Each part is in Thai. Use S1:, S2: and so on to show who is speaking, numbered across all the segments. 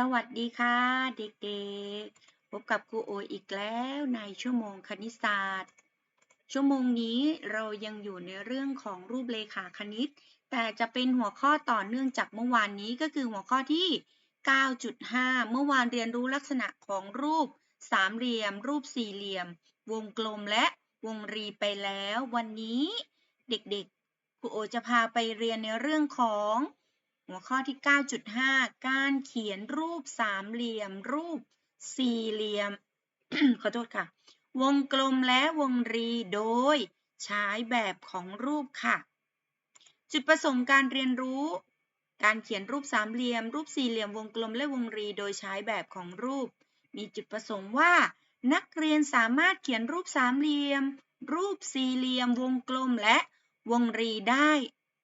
S1: สวัสดีค่ะ เด็กๆ พบกับครูโออีกแล้วในชั่วโมงคณิตศาสตร์ ชั่วโมงนี้เรายังอยู่ในเรื่องของรูปเลขาคณิต แต่จะเป็นหัวข้อต่อเนื่องจากเมื่อวานนี้ก็คือหัวข้อที่ 9.5 เมื่อวานเรียนรู้ลักษณะของรูปสามเหลี่ยม รูปสี่เหลี่ยม วงกลมและวงรีไปแล้ว วันนี้ เด็กๆครูโอจะพาไปเรียนในเรื่องของ หัวข้อที่ 9.5 การเขียนรูปสามเหลี่ยม รูปสี่เหลี่ยม ขอโทษค่ะ วงกลมและวงรีโดยใช้แบบของรูปค่ะ จุดประสงค์การเรียนรู้ การเขียนรูปสามเหลี่ยม รูปสี่เหลี่ยม วงกลมและวงรีโดยใช้แบบของรูป มีจุดประสงค์ว่า นักเรียนสามารถเขียนรูปสามเหลี่ยม รูปสี่เหลี่ยม วงกลมและวงรีได้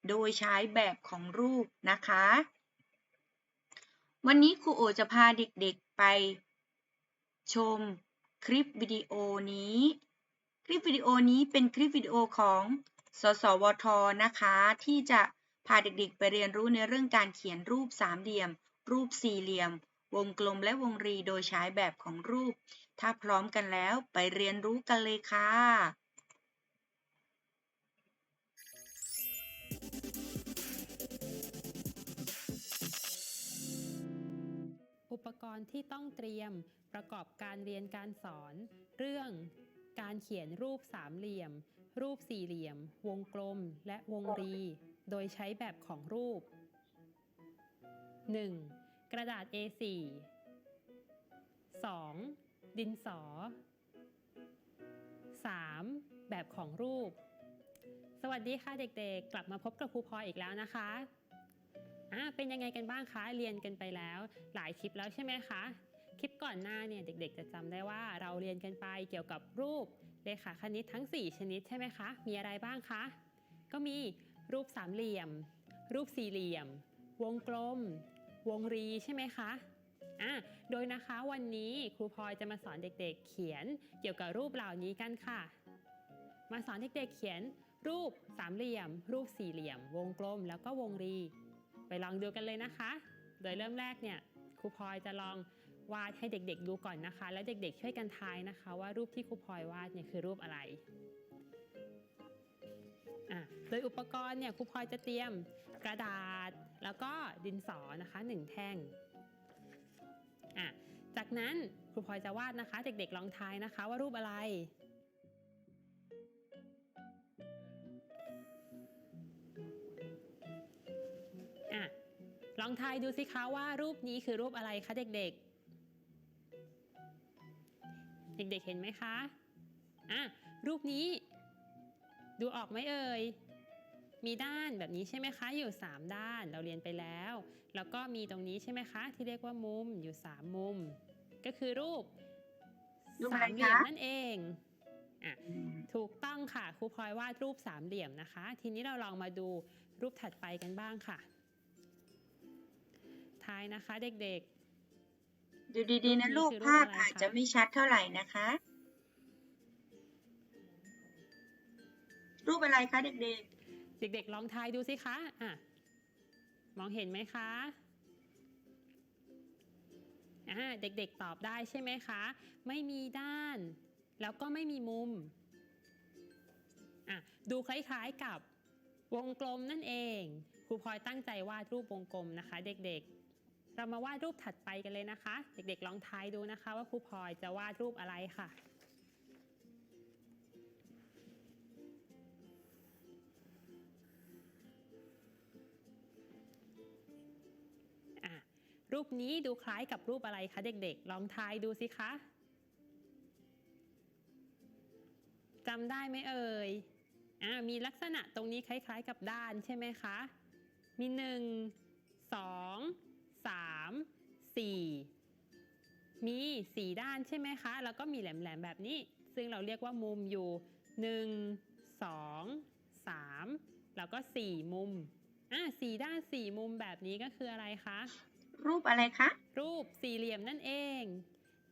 S1: โดยใช้แบบของรูปนะคะ วันนี้ครูโอจะพาเด็กๆไป ชมคลิปวิดีโอนี้ คลิปวิดีโอนี้เป็นคลิปวิดีโอของสสวทนะคะ ที่จะพาเด็กๆ ไปเรียนรู้ในเรื่องการเขียนรูปสามเหลี่ยม รูปสี่เหลี่ยม วงกลมและวงรีโดยใช้แบบของรูป ถ้าพร้อมกันแล้วไปเรียนรู้กันเลยค่ะ
S2: ปกรณ์ที่ต้องเตรียมประกอบการเรียนการสอน เรื่องการเขียนรูปสามเหลี่ยม รูปสี่เหลี่ยม วงกลม และวงรี โดยใช้แบบของรูป 1. กระดาษ A4 2. ดินสอ 3. แบบของรูป สวัสดีค่ะเด็กๆ กลับมาพบกับครูพลอยอีกแล้วนะคะ อ่าเป็นยังไงกันบ้างคะ เรียนกันไปแล้ว หลายคลิปแล้วใช่ไหมคะ คลิปก่อนหน้าเนี่ยเด็กๆ จะจำได้ว่าเราเรียนกันไปเกี่ยวกับรูปเลขาคณิตทั้ง 4 ชนิดใช่ไหมคะ มีอะไรบ้างคะ ก็มีรูปสามเหลี่ยม รูปสี่เหลี่ยม วงกลม วงรีใช่ไหมคะอะโดยนะคะวันนี้ครูพลอยจะมาสอนเด็กๆ เขียนเกี่ยวกับรูปเหล่านี้กันค่ะ มาสอนเด็กๆเขียนรูปสามเหลี่ยม รูปสี่เหลี่ยม วงกลม แล้วก็วงรี ไปลองดูกันเลยนะคะ โดยเริ่มแรกเนี่ยครูพลอยจะลองวาดให้เด็กๆดูก่อนนะคะ แล้วเด็กๆช่วยกันทายนะคะ ว่ารูปที่ครูพลอยวาดเนี่ยคือรูปอะไรโดยอุปกรณ์เนี่ยครูพลอยจะเตรียมกระดาษแล้วก็ดินสอนะคะหนึ่งแท่งจากนั้นครูพลอยจะวาดนะคะ เด็กๆลองทายนะคะว่ารูปอะไร ลองทายดูสิคะว่ารูปนี้คือรูปอะไรคะเด็กๆ เด็กๆเห็นไหมคะอะรูปนี้ดูออกไหมเอ่ย มีด้านแบบนี้ใช่ไหมคะ อยู่ 3 ด้านเราเรียนไปแล้ว แล้วก็มีตรงนี้ใช่ไหมคะ ที่เรียกว่ามุมอยู่ 3 มุม ก็คือรูป
S1: รูปอะไร
S2: สามเหลี่ยม
S1: คะ
S2: นั่นเองอะถูกต้องค่ะครูพลอยวาดรูปสามเหลี่ยมนะคะ ทีนี้เราลองมาดูรูปถัดไปกันบ้างค่ะ ทายนะคะ เด็ก
S1: ดูดีๆนะ
S2: รู
S1: ลู
S2: ป
S1: ก
S2: นี้คือรูป
S1: ภาพ
S2: อะไร
S1: อาจ
S2: คะ
S1: จะไม่ชัดเท่าไหร่นะคะ รูปอะไรคะเด็ก
S2: ๆ เด็กๆ ลองทายดูสิคะอะมองเห็นไหมคะอ่าเด็กๆตอบได้ใช่ไหมคะ ไม่มีด้าน แล้วก็ไม่มีมุมอะดูคล้ายๆกับวงกลมนั่นเอง ครูพลอยตั้งใจวาดรูปวงกลมนะคะ เด็กๆ เรามาวาดรูปถัดไปกันเลยนะคะ เด็กๆลองทายดูนะคะ ว่าครูพลอยจะวาดรูปอะไรค่ะ รูปนี้ดูคล้ายกับรูปอะไรคะเด็กๆ ลองทายดูสิคะจำได้ไหมเอ่ยอ่ามีลักษณะตรงนี้คล้ายๆกับด้านใช่ไหมคะ มีหนึ่งสอง สามสี่มีสี่ด้านใช่ไหมคะ แล้วก็มีแหลมๆแบบนี้ ซึ่งเราเรียกว่ามุมอยู่หนึ่งสองสามแล้วก็สี่มุมอะสี่ด้านสี่มุมแบบนี้ก็คืออะไรคะ
S1: ๆรูปอะไรคะ
S2: รูปสี่เหลี่ยมนั่นเอง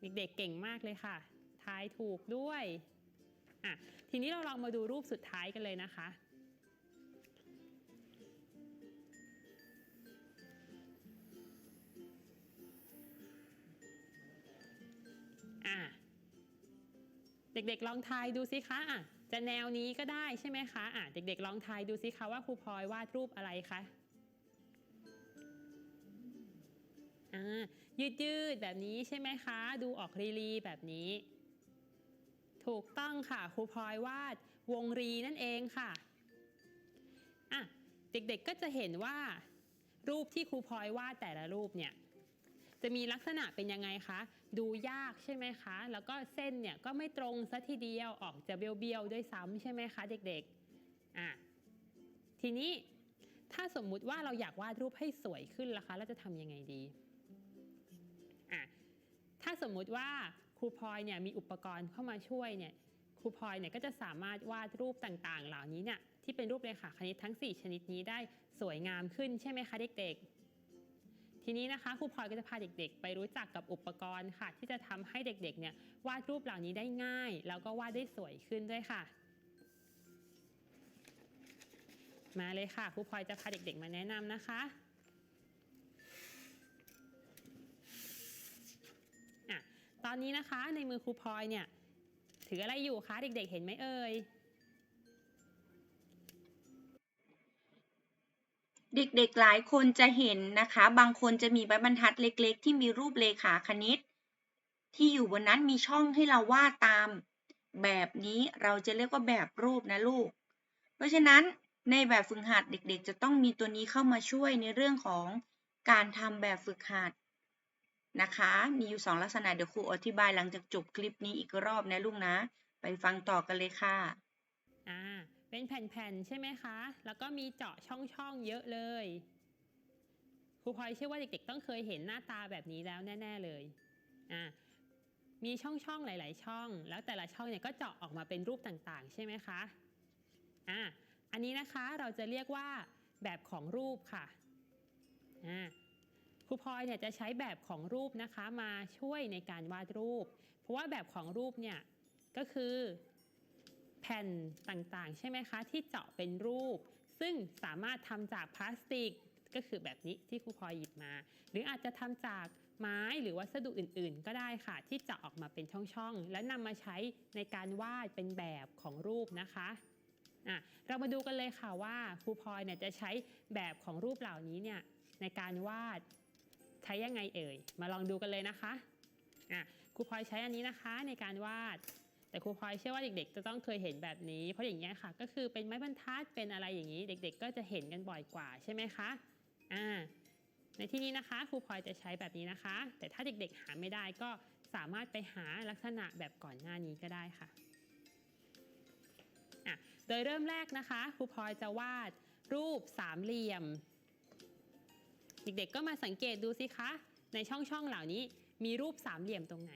S2: เด็กๆเก่งมากเลยค่ะ ทายถูกด้วยอะทีนี้เราลองมาดูรูปสุดท้ายกันเลยนะคะ เด็กๆลองทายดูสิคะอะจะแนวนี้ก็ได้ใช่ไหมคะอะเด็กๆลองทายดูสิคะว่าครูพลอยวาดรูปอะไรคะอ่ายืดๆแบบนี้ใช่ไหมคะ ดูออกรีรีแบบนี้ ถูกต้องค่ะครูพลอยวาดวงรีนั่นเองค่ะอะเด็กๆก็จะเห็นว่า รูปที่ครูพลอยวาดแต่ละรูปเนี่ยจะมีลักษณะเป็นยังไงคะ ดูยากใช่ไหมคะ แล้วก็เส้นเนี่ยก็ไม่ตรงซะทีเดียวออกจะเบี้ยวๆด้วยซ้ำใช่ไหมคะเด็กๆอะทีนี้ถ้าสมมุติว่าเราอยากวาดรูปให้สวยขึ้นล่ะคะเราจะทำยังไงดีอะถ้าสมมุติว่าครูพลอยเนี่ยมีอุปกรณ์เข้ามาช่วยเนี่ยครูพลอยเนี่ยก็จะสามารถวาดรูปต่างๆ เหล่านี้เนี่ยที่เป็นรูปเรขาคณิตทั้ง 4 ชนิดนี้ได้สวยงามขึ้นใช่ไหมคะเด็กๆ ทีนี้นะคะครูพลอยก็จะพาเด็กๆ ไปรู้จักกับอุปกรณ์ค่ะ ที่จะทำให้เด็กๆเนี่ยวาดรูปเหล่านี้ได้ง่าย แล้วก็วาดได้สวยขึ้นด้วยค่ะ มาเลยค่ะครูพลอยจะพาเด็กๆ มาแนะนำนะคะอะตอนนี้นะคะในมือครูพลอยเนี่ยถืออะไรอยู่คะเด็กๆ เห็นไหมเอ่ย
S1: เด็กๆหลายคนจะเห็นนะคะ บางคนจะมีใบบรรทัดเล็กๆ ที่มีรูปเลขาคณิต ที่อยู่บนนั้นมีช่องให้เราวาดตาม แบบนี้เราจะเรียกว่าแบบรูปนะลูก เพราะฉะนั้นในแบบฝึกหัดเด็กๆ จะต้องมีตัวนี้เข้ามาช่วยในเรื่องของการทำแบบฝึกหัดนะคะ มีอยู่สองลักษณะเดี๋ยวครูอธิบายหลังจากจบคลิปนี้อีกรอบนะลูกนะ ไปฟังต่อกันเลยค่ะ
S2: อ่า เป็นแผ่นๆใช่ไหมคะ แล้วก็มีเจาะช่องๆเยอะเลย ครูพลอยเชื่อว่าเด็กๆ ต้องเคยเห็นหน้าตาแบบนี้แล้วแน่ ๆเลยอ่ามีช่องๆหลาย ๆ ช่อง แล้วแต่ละช่องเนี่ยก็เจาะออกมาเป็นรูปต่างๆ ใช่ไหมคะอ่าอันนี้นะคะเราจะเรียกว่าแบบของรูปค่ะอ่าครูพลอยเนี่ยจะใช้แบบของรูปนะคะมาช่วยในการวาดรูป เพราะว่าแบบของรูปเนี่ยก็คือ แผ่นต่างๆ ใช่ไหมคะ ที่เจาะเป็นรูป ซึ่งสามารถทำจากพลาสติกก็คือแบบนี้ที่ครูพลอยหยิบมา หรืออาจจะทำจากไม้หรือวัสดุอื่นๆ ก็ได้ค่ะ ที่เจาะออกมาเป็นช่องๆ และนำมาใช้ในการวาดเป็นแบบของรูปนะคะอะเรามาดูกันเลยค่ะว่าครูพลอยเนี่ยจะใช้แบบของรูปเหล่านี้เนี่ยในการวาดใช้ยังไงเอ่ย มาลองดูกันเลยนะคะอะครูพลอยใช้อันนี้นะคะในการวาด แต่ครูพลอยเชื่อว่าเด็กๆ จะต้องเคยเห็นแบบนี้ เพราะอย่างเงี้ยค่ะ ก็คือเป็นไม้บรรทัดเป็นอะไรอย่างนี้ เด็กๆ ก็จะเห็นกันบ่อยกว่าใช่ไหมคะอ่าในที่นี้นะคะครูพลอยจะใช้แบบนี้นะคะ แต่ถ้าเด็กๆหาไม่ได้ก็สามารถไปหาลักษณะแบบก่อนหน้านี้ก็ได้ค่ะอะโดยเริ่มแรกนะคะครูพลอยจะวาดรูปสามเหลี่ยม เด็กๆก็มาสังเกตดูสิคะ ในช่องๆเหล่านี้มีรูปสามเหลี่ยมตรงไหน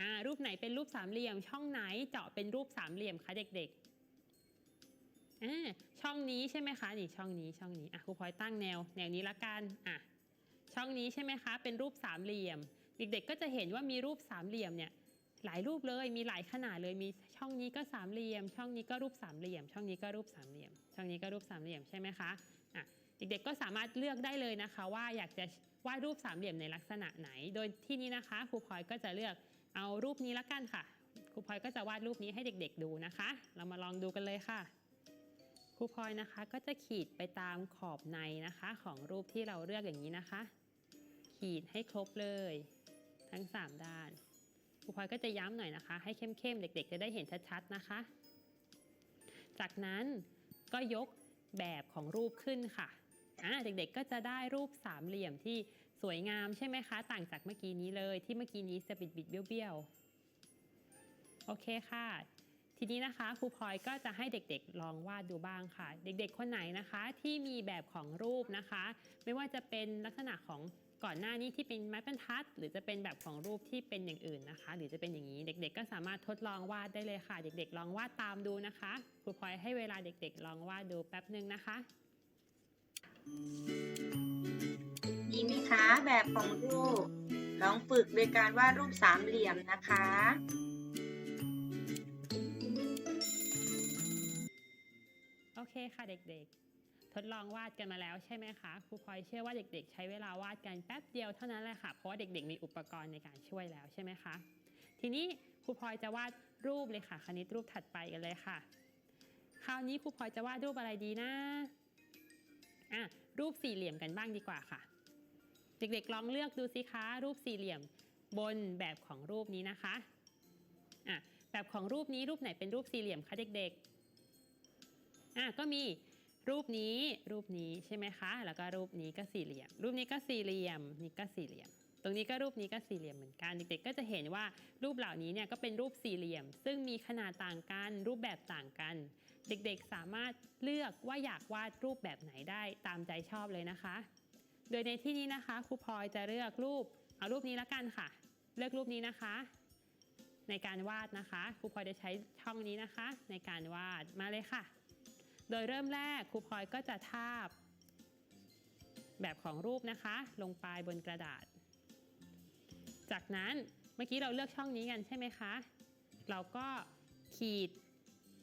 S2: อ่ารูปไหนเป็นรูปสามเหลี่ยม ช่องไหนเจาะเป็นรูปสามเหลี่ยมคะเด็กๆอ่าช่องนี้ใช่ไหมคะนี่ช่องนี้ช่องนี้อะครูพลอยตั้งแนว แนวนี้ละกันอะช่องนี้ใช่ไหมคะ เป็นรูปสามเหลี่ยม เด็กๆ ก็จะเห็นว่ามีรูปสามเหลี่ยมเนี่ยหลายรูปเลยมีหลายขนาดเลยมีช่องนี้ก็สามเหลี่ยม ช่องนี้ก็รูปสามเหลี่ยม ช่องนี้ก็รูปสามเหลี่ยม ช่องนี้ก็รูปสามเหลี่ยมใช่ไหมคะอะเด็กๆก็สามารถเลือกได้เลยนะคะ ว่าอยากจะวาดรูปสามเหลี่ยมในลักษณะไหน โดยที่นี้นะคะครูพลอยก็จะเลือก เอารูปนี้ละกันค่ะ ครูพลอยก็จะวาดรูปนี้ให้เด็กๆดูนะคะ เรามาลองดูกันเลยค่ะ ครูพลอยนะคะก็จะขีดไปตามขอบในนะคะ ของรูปที่เราเลือกอย่างนี้นะคะ ขีดให้ครบเลย ทั้ง 3 ด้าน ครูพลอยก็จะย้ำหน่อยนะคะ ให้เข้มๆเด็ก ๆ จะได้เห็นชัดๆนะคะ จากนั้นก็ยกแบบของรูปขึ้นค่ะอ่าเด็กๆก็จะได้รูปสามเหลี่ยมที่ สวยงามใช่ไหมคะ ต่างจากเมื่อกี้นี้เลยที่เมื่อกี้นี้จะบิดบิดเบี้ยวๆโอเคค่ะ ทีนี้นะคะครูพลอยก็จะให้เด็กๆลองวาดดูบ้างค่ะ เด็กๆคนไหนนะคะ ที่มีแบบของรูปนะคะ ไม่ว่าจะเป็นลักษณะของก่อนหน้านี้ที่เป็นไม้บรรทัด หรือจะเป็นแบบของรูปที่เป็นอย่างอื่นนะคะ หรือจะเป็นอย่างนี้เด็ก ๆ ก็สามารถทดลองวาดได้เลยค่ะ เด็ก ๆ ลองวาดตามดูนะคะครูพลอยให้เวลาเด็ก ๆ ลองวาดดูแป๊บหนึ่งนะคะ
S1: ดีไหมคะ แบบของรูป ลองฝึกโดยการวาดรูปสามเหลี่ยมนะคะ
S2: โอเคค่ะเด็กๆ ทดลองวาดกันมาแล้วใช่ไหมคะ ครูพลอยเชื่อว่าเด็กๆ ใช้เวลาวาดกันแป๊บเดียวเท่านั้นแหละค่ะ เพราะว่าเด็กๆ มีอุปกรณ์ในการช่วยแล้วใช่ไหมคะ ทีนี้ครูพลอยจะวาดรูปเลยค่ะ คณิตรูปถัดไปกันเลยค่ะ คราวนี้ครูพลอยจะวาดรูปอะไรดีนะอะรูปสี่เหลี่ยมกันบ้างดีกว่าค่ะ เด็กๆลองเลือกดูสิคะรูปสี่เหลี่ยมบนแบบของรูปนี้นะคะอะแบบของรูปนี้รูปไหนเป็นรูปสี่เหลี่ยมคะเด็กๆอะก็มีรูปนี้รูปนี้ใช่ไหมคะ แล้วก็รูปนี้ก็สี่เหลี่ยม รูปนี้ก็สี่เหลี่ยมนี่ก็สี่เหลี่ยม ตรงนี้ก็รูปนี้ก็สี่เหลี่ยมเหมือนกันเด็กๆ ก็จะเห็นว่ารูปเหล่านี้เนี่ยก็เป็นรูปสี่เหลี่ยม ซึ่งมีขนาดต่างกันรูปแบบต่างกัน เด็กๆสามารถเลือกว่าอยากวาดรูปแบบไหนได้ตามใจชอบเลยนะคะ โดยในที่นี้นะคะครูพลอยจะเลือกรูปเอารูปนี้ละกันค่ะ เลือกรูปนี้นะคะ ในการวาดนะคะครูพลอยจะใช้ช่องนี้นะคะ ในการวาดมาเลยค่ะ โดยเริ่มแรกครูพลอยก็จะทาบ แบบของรูปนะคะ ลงไปบนกระดาษ จากนั้นเมื่อกี้เราเลือกช่องนี้กันใช่ไหมคะ เราก็ขีด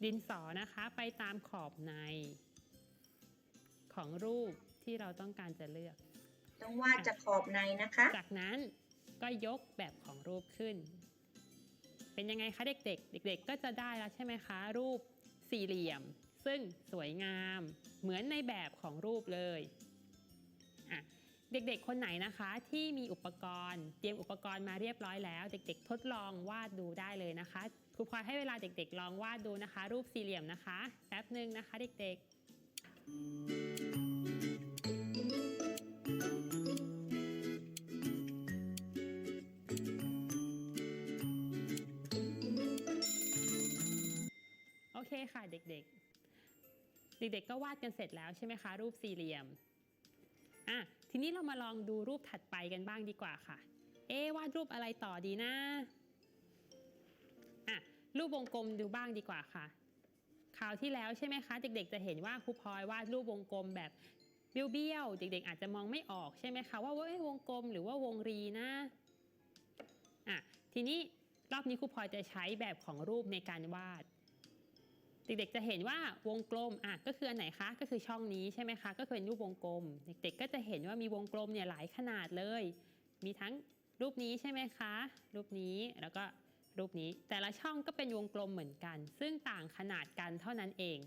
S2: ดินสอนะคะไปตามขอบใน ของรูปที่เราต้องการจะเลือก
S1: ต้องวาดจากขอบในนะคะ
S2: จากนั้นก็ยกแบบของรูปขึ้น เป็นยังไงคะเด็กๆ เด็ก ๆ ก็จะได้แล้วใช่ไหมคะ รูปสี่เหลี่ยม ซึ่งสวยงามเหมือนในแบบของรูปเลยอะเด็กๆ คนไหนนะคะที่มีอุปกรณ์ เตรียมอุปกรณ์มาเรียบร้อยแล้ว เด็ก ๆ ทดลองวาดดูได้เลยนะคะครูพลอยให้เวลาเด็ก ๆ ลองวาดดูนะคะ รูปสี่เหลี่ยมนะคะแป๊บหนึ่งนะคะ เด็ก ๆ เคค่ะเด็กๆ เด็กๆก็วาดกันเสร็จแล้วใช่ไหมคะ รูปสี่เหลี่ยมอะทีนี้เรามาลองดูรูปถัดไปกันบ้างดีกว่าค่ะ เอ๊วาดรูปอะไรต่อดีนะอะรูปวงกลมดูบ้างดีกว่าค่ะคราวที่แล้วใช่ไหมคะ เด็กๆ จะเห็นว่าครูพลอยวาดรูปวงกลมแบบเบี้ยวๆเด็กๆ อาจจะมองไม่ออกใช่ไหมคะว่าเอ้ยวงกลมหรือว่าวงรีนะอะทีนี้รอบนี้ครูพลอยจะใช้แบบของรูปในการวาด เด็กๆจะเห็นว่าวงกลมอะก็คืออันไหนคะก็คือช่องนี้ใช่ไหมคะก็คือเป็นรูปวงกลม เด็กๆก็จะเห็นว่ามีวงกลมเนี่ยหลายขนาดเลย มีทั้งรูปนี้ใช่ไหมคะ รูปนี้แล้วก็รูปนี้ แต่ละช่องก็เป็นวงกลมเหมือนกัน ซึ่งต่างขนาดกันเท่านั้นเอง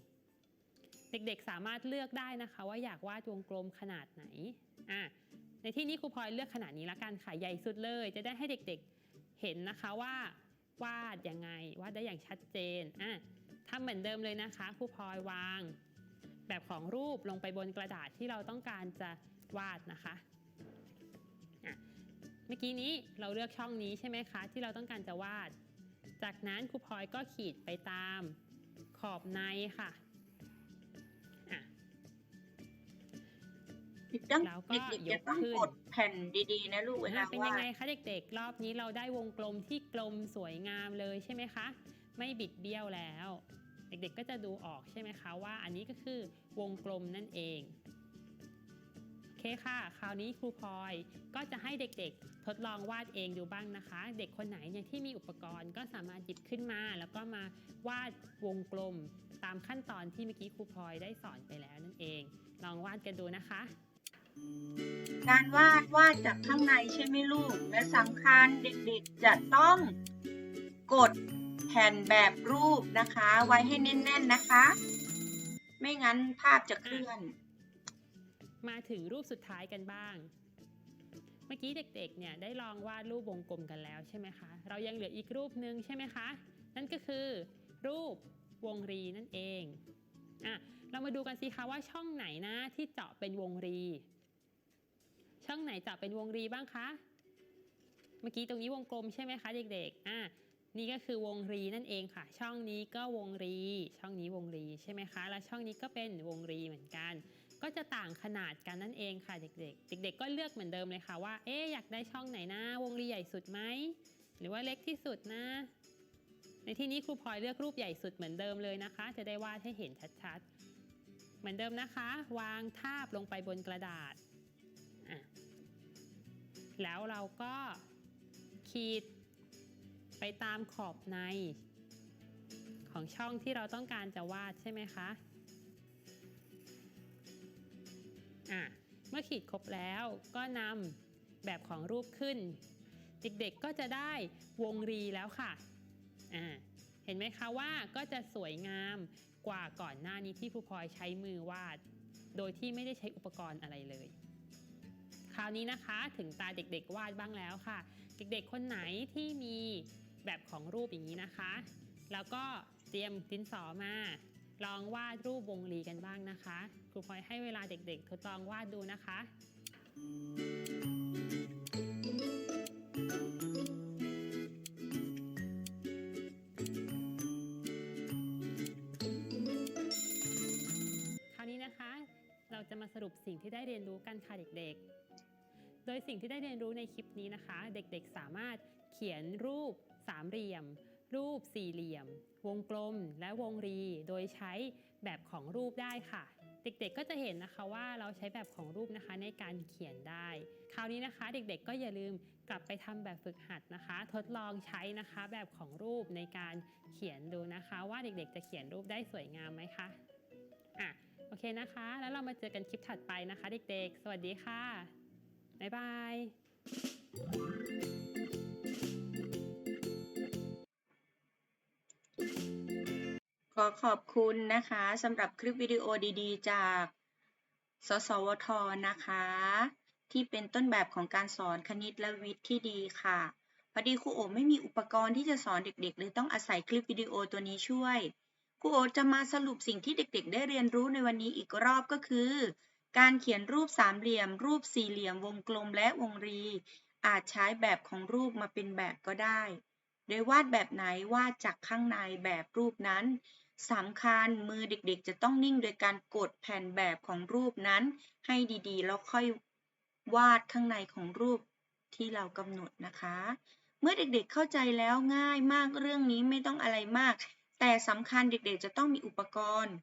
S2: เด็กๆสามารถเลือกได้นะคะ ว่าอยากวาดวงกลมขนาดไหนอะในที่นี้ครูพลอยเลือกขนาดนี้ละกันค่ะใหญ่สุดเลย จะได้ให้เด็กๆเห็นนะคะว่าวาดยังไงวาดได้อย่างชัดเจนอะ ทำเหมือนเดิมเลยนะคะครูพลอยวาง แบบของรูปลงไปบนกระดาษที่เราต้องการจะวาดนะคะอะเมื่อกี้นี้เราเลือกช่องนี้ใช่ไหมคะ ที่เราต้องการจะวาด จากนั้นครูพลอยก็ขีดไปตามขอบในค่ะอะ
S1: ต้อง
S2: แล้วก็
S1: เด็กๆ
S2: ย
S1: จะ
S2: ก
S1: ต้อง
S2: ขึ้น
S1: กดแผ่นดีๆนะลูกเวลา
S2: อะเป็น
S1: วา
S2: ยัง
S1: ด
S2: ไงคะเด็กๆ รอบนี้เราได้วงกลมที่กลมสวยงามเลยใช่ไหมคะ ไม่บิดเบี้ยวแล้ว เด็กๆก็จะดูออกใช่ไหมคะว่าอันนี้ก็คือวงกลมนั่นเองโอเคค่ะ คราวนี้ครูพลอยก็จะให้เด็กๆ ทดลองวาดเองดูบ้างนะคะ เด็กคนไหนเนี่ยที่มีอุปกรณ์ก็สามารถหยิบขึ้นมา แล้วก็มาวาดวงกลมตามขั้นตอนที่เมื่อกี้ครูพลอยได้สอนไปแล้วนั่นเอง ลองวาดกันดูนะคะ
S1: การวาดวาดจากข้างในใช่ไหมลูก และสำคัญเด็กๆจะต้องกด แผ่นแบบรูปนะคะ ไว้ให้แน่น ๆนะคะ ไม่งั้นภาพจะเคลื่อน
S2: มาถึงรูปสุดท้ายกันบ้าง เมื่อกี้เด็กๆ เนี่ยได้ลองวาดรูปวงกลมกันแล้วใช่ไหมคะ เรายังเหลืออีกรูปหนึ่งใช่ไหมคะ นั่นก็คือ รูปวงรีนั่นเองอะเรามาดูกันสิคะว่าช่องไหนนะที่เจาะเป็นวงรี ช่องไหนเจาะเป็นวงรีบ้างคะ เมื่อกี้ตรงนี้วงกลมใช่ไหมคะเด็กๆอะ นี่ก็คือวงรีนั่นเองค่ะ ช่องนี้ก็วงรี ช่องนี้วงรีใช่ไหมคะ และช่องนี้ก็เป็นวงรีเหมือนกัน ก็จะต่างขนาดกันนั่นเองค่ะเด็กๆ เด็ก ๆ ก็เลือกเหมือนเดิมเลยค่ะว่า เอ๊อยากได้ช่องไหนนะ วงรีใหญ่สุดไหม หรือว่าเล็กที่สุดนะ ในที่นี้ครูพลอยเลือกรูปใหญ่สุดเหมือนเดิมเลยนะคะ จะได้วาดให้เห็นชัดๆ เหมือนเดิมนะคะ วางทาบลงไปบนกระดาษอะแล้วเราก็ขีด ไปตามขอบใน ของช่องที่เราต้องการจะวาดใช่ไหมคะอะเมื่อขีดครบแล้วก็นำแบบของรูปขึ้น เด็กๆก็จะได้วงรีแล้วค่ะอ่าเห็นไหมคะว่าก็จะสวยงามกว่าก่อนหน้านี้ที่ครูพลอยใช้มือวาด โดยที่ไม่ได้ใช้อุปกรณ์อะไรเลย คราวนี้นะคะถึงตาเด็กๆวาดบ้างแล้วค่ะ เด็กๆคนไหนที่มี แบบของรูปอย่างนี้นะคะ แล้วก็เตรียมดินสอมา ลองวาดรูปวงรีกันบ้างนะคะ ครูพลอยให้เวลาเด็กๆ ทดลองวาดดูนะคะ คราวนี้นะคะ เราจะมาสรุปสิ่งที่ได้เรียนรู้กันค่ะเด็กๆ โดยสิ่งที่ได้เรียนรู้ในคลิปนี้นะคะ เด็กๆสามารถเขียนรูป สามเหลี่ยม รูปสี่เหลี่ยม วงกลมและวงรี โดยใช้แบบของรูปได้ค่ะ เด็กๆก็จะเห็นนะคะว่าเราใช้แบบของรูปนะคะในการเขียนได้ คราวนี้นะคะเด็กๆก็อย่าลืมกลับไปทำแบบฝึกหัดนะคะ ทดลองใช้นะคะแบบของรูปในการเขียนดูนะคะ ว่าเด็กๆ จะเขียนรูปได้สวยงามไหมคะอะโอเคนะคะ แล้วเรามาเจอกันคลิปถัดไปนะคะ เด็กๆ สวัสดีค่ะ บ๊ายบาย
S1: อขอบคุณนะคะสำหรับคลิปวิดีโอดี ๆ จาก สสวท นะคะ ที่เป็นต้นแบบของการสอนคณิตและวิทย์ที่ดีค่ะ พอดีครูโอไม่มีอุปกรณ์ที่จะสอนเด็กๆเลยต้องอาศัยคลิปวิดีโอตัวนี้ช่วยครูโอจะมาสรุปสิ่งที่เด็กๆ ได้เรียนรู้ในวันนี้อีกรอบก็คือ การเขียนรูปสามเหลี่ยม รูปสี่เหลี่ยม วงกลมและวงรี อาจใช้แบบของรูปมาเป็นแบบก็ได้โดยวาดแบบไหนวาดจากข้างในแบบรูปนั้น สำคัญมือเด็กๆ จะต้องนิ่งโดยการกดแผ่นแบบของรูปนั้น ให้ดีๆ แล้วค่อยวาดข้างในของรูปที่เรากำหนดนะคะ เมื่อเด็กๆเข้าใจแล้วง่ายมากเรื่องนี้ไม่ต้องอะไรมาก แต่สำคัญเด็กๆ จะต้องมีอุปกรณ์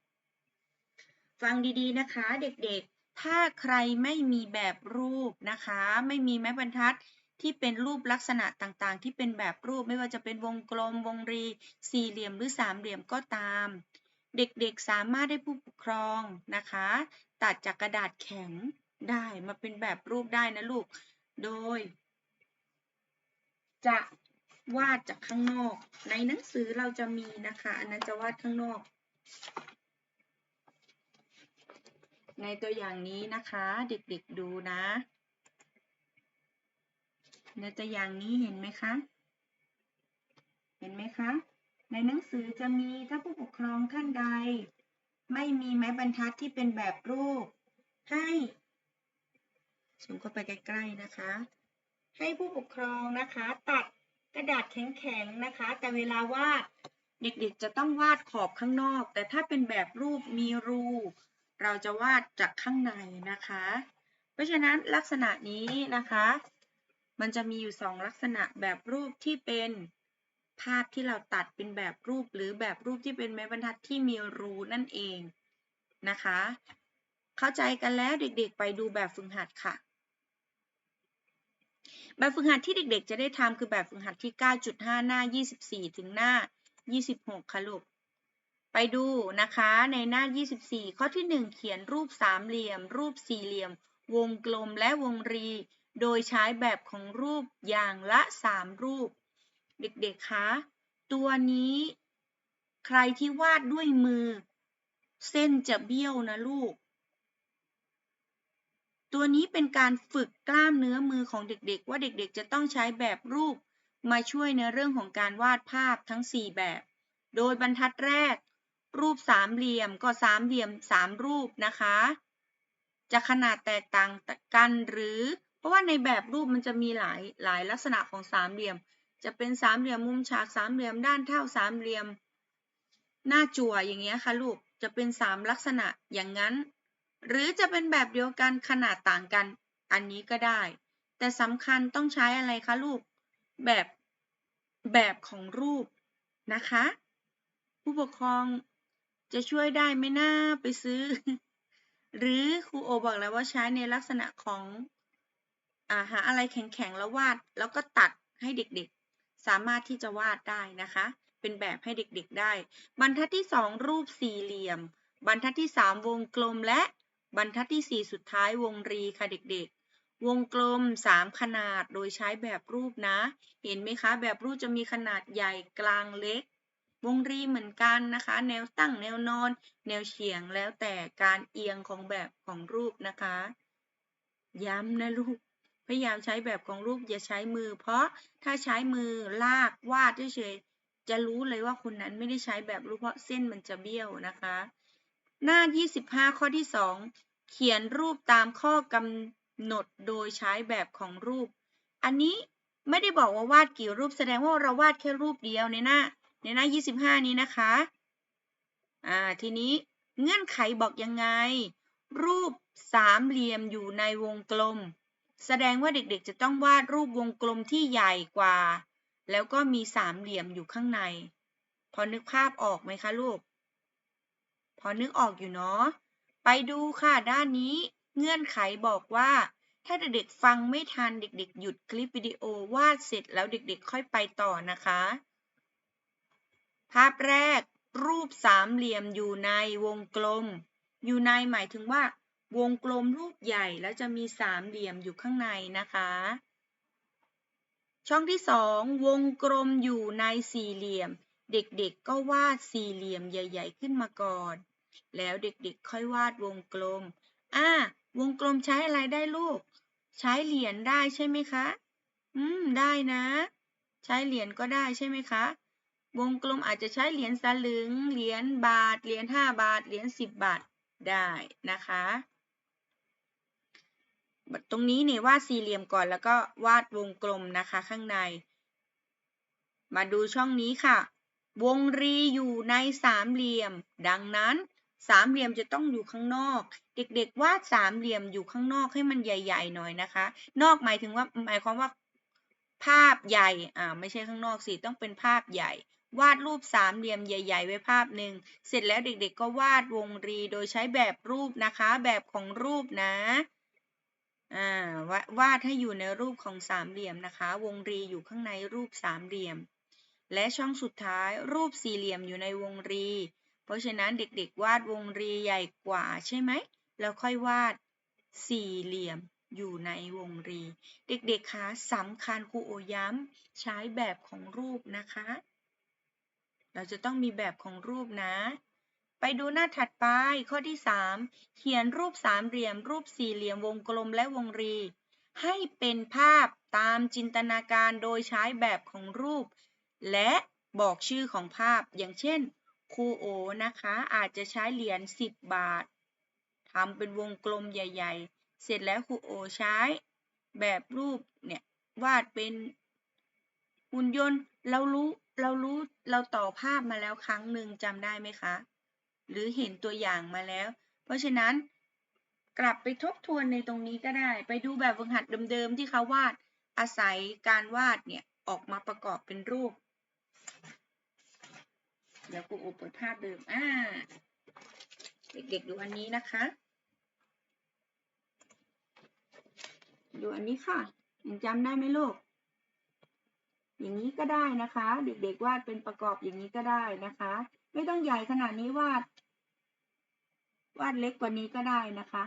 S1: ฟังดีๆนะคะเด็กๆ ถ้าใครไม่มีแบบรูปนะคะ ไม่มีไม้บรรทัด ที่เป็นรูปลักษณะต่างๆ ที่เป็นแบบรูปไม่ว่าจะเป็นวงกลม วงรี สี่เหลี่ยมหรือสามเหลี่ยมก็ตาม เด็กๆสามารถได้ผู้ปกครองนะคะ ตัดจากกระดาษแข็งได้มาเป็นแบบรูปได้นะลูก โดย จะวาดจากข้างนอก ในหนังสือเราจะมีนะคะ อันนั้นจะวาดข้างนอก ในตัวอย่างนี้นะคะ เด็กๆดูนะ ในตัวอย่างนี้เห็นไหมคะ เห็นไหมคะ ในหนังสือจะมีถ้าผู้ปกครองท่านใด ไม่มีไม้บรรทัดที่เป็นแบบรูป ให้ซูมเข้าไปใกล้ๆนะคะ ให้ผู้ปกครองนะคะ ตัดกระดาษแข็งๆนะคะ แต่เวลาวาดเด็กๆจะต้องวาดขอบข้างนอก แต่ถ้าเป็นแบบรูปมีรู เราจะวาดจากข้างในนะคะ เพราะฉะนั้นลักษณะนี้นะคะ มันจะมีอยู่สองลักษณะแบบรูปที่เป็นภาพที่เราตัดเป็นแบบรูปหรือแบบรูปที่เป็นไม้บรรทัดที่มีรูนั่นเองนะคะ เข้าใจกันแล้วเด็กๆ ไปดูแบบฝึกหัดค่ะ แบบฝึกหัดที่เด็กๆ จะได้ทำคือแบบฝึกหัดที่ 9.5 หน้า 24 ถึงหน้า 26 ค่ะลูก ไปดูนะคะในหน้า 24 ข้อที่ 1 เขียนรูปสามเหลี่ยม รูปสี่เหลี่ยม วงกลมและวงรี โดยใช้แบบของรูปอย่างละ 3 รูป เด็กๆ คะ ตัวนี้ใครที่วาดด้วยมือ เส้นจะเบี้ยวนะลูก ตัวนี้เป็นการฝึกกล้ามเนื้อมือของเด็กๆ ว่าเด็กๆ จะต้องใช้แบบรูปมาช่วยในเรื่องของการวาดภาพทั้ง 4 แบบ โดยบรรทัดแรก รูปสามเหลี่ยมก็สามเหลี่ยมสามรูปนะคะ จะขนาดแตกต่างกันหรือ ราะว่าในแบบรูปมันจะมีหลายหลายลักษณะของสามเหลี่ยม จะเป็นสามเหลี่ยมมุมฉากสามเหลี่ยมด้านเท่าสามเหลี่ยม หน้าจั่วอย่างเงี้ยค่ะลูกจะเป็นสามลักษณะอย่างนั้น หรือจะเป็นแบบเดียวกันขนาดต่างกัน อันนี้ก็ได้ แต่สำคัญต้องใช้อะไรคะลูก แบบแบบของรูปนะคะ ผู้ปกครองจะช่วยได้ไหมนะ้าไปซื้อ หรือครูโอบอกแล้วว่าใช้ในลักษณะของาหาอะไรแข็งๆแล้ววาด แล้วก็ตัดให้เด็กๆ สามารถที่จะวาดได้นะคะ เป็นแบบให้เด็กๆได้ บรรทัดที่ 2 รูปสี่เหลี่ยม บรรทัดที่ 3 วงกลมและบรรทัดที่ 4 สุดท้ายวงรีค่ะเด็กๆ วงกลม 3 ขนาดโดยใช้แบบรูปนะ เห็นไหมคะ แบบรูปจะมีขนาดใหญ่กลางเล็กววงรีเหมือนกันนะคะ แนวตั้งแนวนอน แนวเฉียงแล้วแต่การเอียงของแบบของรูปนะคะ ย้ำนะลูก พยายามใช้แบบของรูปอย่าใช้มือ เพราะถ้าใช้มือลากวาดเฉยจะรู้เลยว่าคนนั้นไม่ได้ใช้แบบรูปเพราะเส้นมันจะเบี้ยวนะคะ หน้า 25 ข้อที่ 2 เขียนรูปตามข้อกำหนดโดยใช้แบบของรูป อันนี้ไม่ได้บอกว่าวาดกี่รูปแสดงว่าเราวาดแค่รูปเดียวในหน้าในหน้า 25 นี้นะคะอ่าทีนี้เงื่อนไขบอกยังไง รูปสามเหลี่ยมอยู่ในวงกลม แสดงว่าเด็กๆจะต้องวาดรูปวงกลมที่ใหญ่กว่า แล้วก็มีสามเหลี่ยมอยู่ข้างใน พอนึกภาพออกไหมคะลูก พอนึกออกอยู่เนาะ ไปดูค่ะด้านนี้ เงื่อนไขบอกว่า ถ้าเด็กๆฟังไม่ทันเด็ก ๆ หยุดคลิปวิดีโอวาดเสร็จแล้วเด็ก ๆ ค่อยไปต่อนะคะ ภาพแรกรูปสามเหลี่ยมอยู่ในวงกลม อยู่ในหมายถึงว่า วงกลมรูปใหญ่แล้วจะมีสามเหลี่ยมอยู่ข้างในนะคะ ช่องที่สองวงกลมอยู่ในสี่เหลี่ยม เด็กๆก็วาดสี่เหลี่ยมใหญ่ ๆ ขึ้นมาก่อน แล้วเด็กๆค่อยวาดวงกลมอ่าวงกลมใช้อะไรได้ลูก ใช้เหรียญได้ใช่ไหมคะ อืม ได้นะ ใช้เหรียญก็ได้ใช่ไหมคะ วงกลมอาจจะใช้เหรียญสลึง เหรียญบาท เหรียญห้าบาท เหรียญสิบบาท ได้นะคะ ตรงนี้เนี่ยวาดสี่เหลี่ยมก่อนแล้วก็วาดวงกลมนะคะข้างใน มาดูช่องนี้ค่ะ วงรีอยู่ในสามเหลี่ยม ดังนั้นสามเหลี่ยมจะต้องอยู่ข้างนอก เด็กๆ วาดสามเหลี่ยมอยู่ข้างนอกให้มันใหญ่ ๆ หน่อยนะคะ นอกหมายถึงว่าหมายความว่า ภาพใหญ่อ่าไม่ใช่ข้างนอกสิต้องเป็นภาพใหญ่ วาดรูปสามเหลี่ยมใหญ่ ๆ ไว้ภาพหนึ่งเสร็จแล้วเด็กๆ ก็วาดวงรีโดยใช้แบบรูปนะคะ แบบของรูปนะ อ่าวาวาดให้อยู่ในรูปของสามเหลี่ยมนะคะ วงรีอยู่ข้างในรูปสามเหลี่ยม และช่องสุดท้ายรูปสี่เหลี่ยมอยู่ในวงรี เพราะฉะนั้นเด็กๆ วาดวงรีใหญ่กว่าใช่ไหม แล้วค่อยวาดสี่เหลี่ยมอยู่ในวงรี เด็กๆ คะสำคัญครูโอย้ำใช้แบบของรูปนะคะ เราจะต้องมีแบบของรูปนะ ไปดูหน้าถัดไป ข้อที่ 3 เขียนรูปสามเหลี่ยม รูปสี่เหลี่ยมวงกลมและวงรี ให้เป็นภาพตามจินตนาการโดยใช้แบบของรูป และบอกชื่อของภาพอย่างเช่นครูโอนะคะ อาจจะใช้เหรียญ10 บาททำเป็นวงกลมใหญ่ ๆ เสร็จแล้วครูโอใช้แบบรูปเนี่ยวาดเป็นหุ่นยนต์เรารู้เรารู้เราต่อภาพมาแล้วครั้งหนึ่งจำได้ไหมคะ หรือเห็นตัวอย่างมาแล้ว เพราะฉะนั้นกลับไปทบทวนในตรงนี้ก็ได้ ไปดูแบบฝึกหัดเดิมๆที่เขาวาดอาศัยการวาดเนี่ยออกมาประกอบเป็นรูป เดี๋ยวครูอเปิดภาพเดิมอ่าเด็กๆดูอันนี้นะคะ ดูอันนี้ค่ะยังจำได้ไหมลูก อย่างนี้ก็ได้นะคะ เด็กๆวาดเป็นประกอบอย่างนี้ก็ได้นะคะ ไม่ต้องใหญ่ขนาดนี้วาด วาดเล็กกว่านี้ก็ได้นะคะ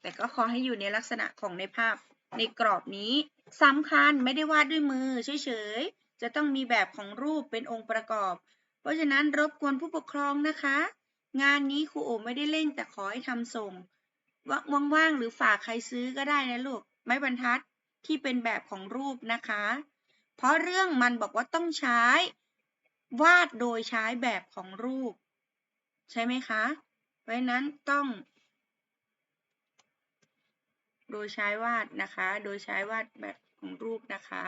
S1: แต่ก็ขอให้อยู่ในลักษณะของในภาพในกรอบนี้สำคัญไม่ได้วาดด้วยมือเฉยๆ จะต้องมีแบบของรูปเป็นองค์ประกอบ เพราะฉะนั้นรบกวนผู้ปกครองนะคะ งานนี้ครูโอไม่ได้เร่งแต่ขอให้ทำส่งว่างๆหรือฝากใครซื้อก็ได้นะลูก ไม้บรรทัดที่เป็นแบบของรูปนะคะ เพราะเรื่องมันบอกว่าต้องใช้ วาดโดยใช้แบบของรูป ใช่ไหมคะ เพราะฉะนั้นต้อง โดยใช้วาดนะคะ โดยใช้วาดแบบของรูปนะคะ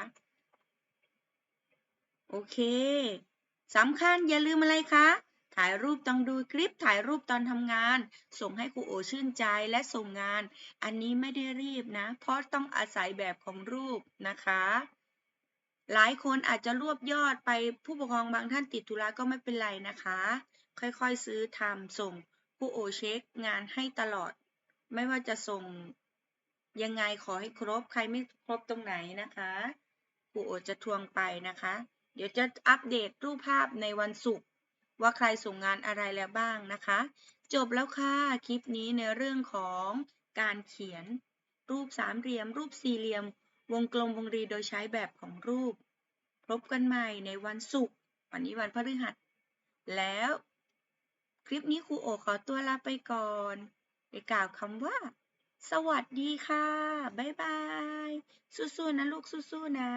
S1: โอเคสำคัญอย่าลืมอะไรคะ ถ่ายรูปต้องดูคลิป ถ่ายรูปตอนทำงาน ส่งให้ครูโอชื่นใจและส่งงาน อันนี้ไม่ได้รีบนะ เพราะต้องอาศัยแบบของรูปนะคะหลายคนอาจจะรวบยอดไปผู้ปกครองบางท่านติดธุระก็ไม่เป็นไรนะคะ ค่อยๆซื้อทำส่งครูโอเช็คงานให้ตลอด ไม่ว่าจะส่งยังไงขอให้ครบ ใครไม่ครบตรงไหนนะคะครูโอจะทวงไปนะคะ เดี๋ยวจะอัปเดตรูปภาพในวันศุกร์ว่าใครส่งงานอะไรแล้วบ้างนะคะ จบแล้วค่ะ คลิปนี้ในเรื่องของการเขียนรูปสามเหลี่ยม รูปสี่เหลี่ยม วงกลมวงรีโดยใช้แบบของรูป พบกันใหม่ในวันศุกร์วันนี้วันพฤหัส แล้ว คลิปนี้ครูโอขอตัวลาไปก่อนไปกล่าวคำว่า สวัสดีค่ะ บ๊ายบาย สู้ๆนะลูกสู้ๆนะ